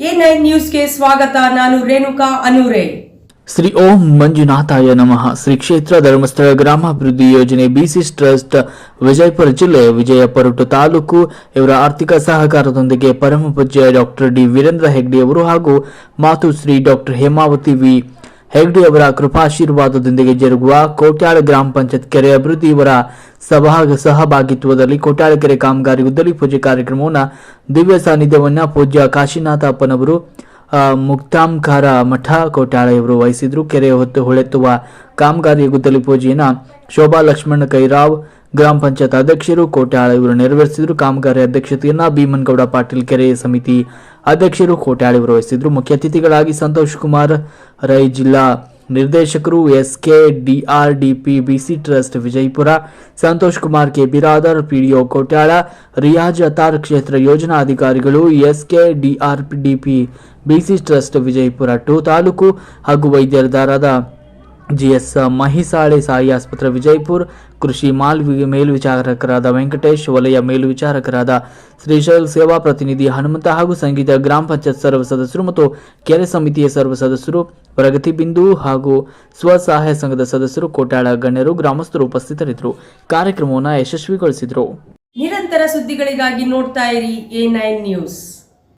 ಸ್ವಾಗತ, ನಾನು ರೇಣುಕಾ ಅನೂರೆ. ಶ್ರೀ ಓಂ ಮಂಜುನಾಥಾಯ ನಮಃ. ಶ್ರೀ ಕ್ಷೇತ್ರ ಧರ್ಮಸ್ಥಳ ಗ್ರಾಮಾಭಿವೃದ್ಧಿ ಯೋಜನೆ ಬಿಸಿ ಟ್ರಸ್ಟ್, ವಿಜಯಪುರ ಜಿಲ್ಲೆ, ವಿಜಯಪುರ ತಾಲೂಕು ಇವರ ಆರ್ಥಿಕ ಸಹಕಾರದೊಂದಿಗೆ ಪರಮ ಪೂಜ್ಯ ಡಾಕ್ಟರ್ ಡಿ ವೀರೇಂದ್ರ ಹೆಗ್ಡೆ ಅವರು ಹಾಗೂ ಮಾತುಶ್ರೀ ಡಾಕ್ಟರ್ ಹೇಮಾವತಿ ವಿ. ಹೆಗ್ಡೆ ಅವರ ಕೃಪಾಶೀರ್ವಾದದೊಂದಿಗೆ ಜರುಗುವ ಕೋಟ್ಯಾಳ ಗ್ರಾಮ ಪಂಚಾಯತ್ ಕೆರೆ ಅಭಿವೃದ್ಧಿ ಇವರ ಸಭಾ ಸಹಭಾಗಿತ್ವದಲ್ಲಿ ಕೋಟ್ಯಾಳ ಕೆರೆ ಕಾಮಗಾರಿ ಉದ್ದಲಿ ಪೂಜೆ ಕಾರ್ಯಕ್ರಮವನ್ನು ದಿವ್ಯ ಸಾನ್ನಿಧ್ಯವನ್ನ ಪೂಜ್ಯ ಕಾಶಿನಾಥ ಅಪ್ಪನವರು ಮುಕ್ತಾಂಕಾರ ಮಠ ಕೋಟ್ಯಾಳ ಇವರು ವಹಿಸಿದ್ರು. ಕೆರೆ ಹೊತ್ತು ಹೊಳೆತ್ತುವ ಕಾಮಗಾರಿ ಗುದ್ದಲಿ ಪೂಜೆಯನ್ನ ಶೋಭಾ ಲಕ್ಷ್ಮಣ ಕೈರಾವ್ ಗ್ರಾಮ ಪಂಚಾಯತ್ ಅಧ್ಯಕ್ಷರು ಕೋಟ್ಯಾಳ ಇವರು ನೆರವೇರಿಸಿದ್ರು. ಕಾಮಗಾರಿ ಅಧ್ಯಕ್ಷತೆಯನ್ನ ಭೀಮನ್ಗೌಡ ಪಾಟೀಲ್ ಕೆರೆ ಸಮಿತಿ ಅಧ್ಯಕ್ಷರು ಕೋಟ್ಯಾಳಿ ಪ್ರವಹಿಸಿದ್ರು ವಹಿಸಿದ್ರು ಮುಖ್ಯ ಅತಿಥಿಗಳಾಗಿ ಸಂತೋಷ್ ಕುಮಾರ್, ರೈ ಜಿಲ್ಲಾ ನಿರ್ದೇಶಕರು S K DRDP, BC trust Vijayapura, Santosh Kumar, K Biradar, PDO Kotyal, Riyaz Attar ಕ್ಷೇತ್ರ ಯೋಜನಾ ಅಧಿಕಾರಿಗಳು S K DRDP, BC trust Vijayapura to taluk ಹಾಗೂ ವೈದ್ಯರಾದ ಜಿಎಸ್ ಮಹಿಸಾಳೆ ಸಾಯಿ ಆಸ್ಪತ್ರೆ ವಿಜಯಪುರ, ಕೃಷಿ ಮಾಲ್ ಮೇಲ್ವಿಚಾರಕರಾದ ವೆಂಕಟೇಶ್, ವಲಯ ಮೇಲ್ವಿಚಾರಕರಾದ ಶ್ರೀಶೈಲ್ ಸೇವಾ ಪ್ರತಿನಿಧಿ ಹನುಮಂತ ಹಾಗೂ ಸಂಗೀತ ಗ್ರಾಮ ಪಂಚಾಯತ್ ಸರ್ವ ಸದಸ್ಯರು ಮತ್ತು ಕೆರೆ ಸಮಿತಿಯ ಸರ್ವ ಸದಸ್ಯರು, ಪ್ರಗತಿ ಬಿಂದು ಹಾಗೂ ಸ್ವಸಹಾಯ ಸಂಘದ ಸದಸ್ಯರು, ಕೋಟ್ಯಾಳ ಗಣ್ಯರು, ಗ್ರಾಮಸ್ಥರು ಉಪಸ್ಥಿತರಿದ್ದರು. ಕಾರ್ಯಕ್ರಮವನ್ನು ಯಶಸ್ವಿಗೊಳಿಸಿದರು. ನಿರಂತರ ಸುದ್ದಿಗಳಿಗಾಗಿ ನೋಡ್ತಾ ಇರಿ ಎ ನೈನ್ ನ್ಯೂಸ್.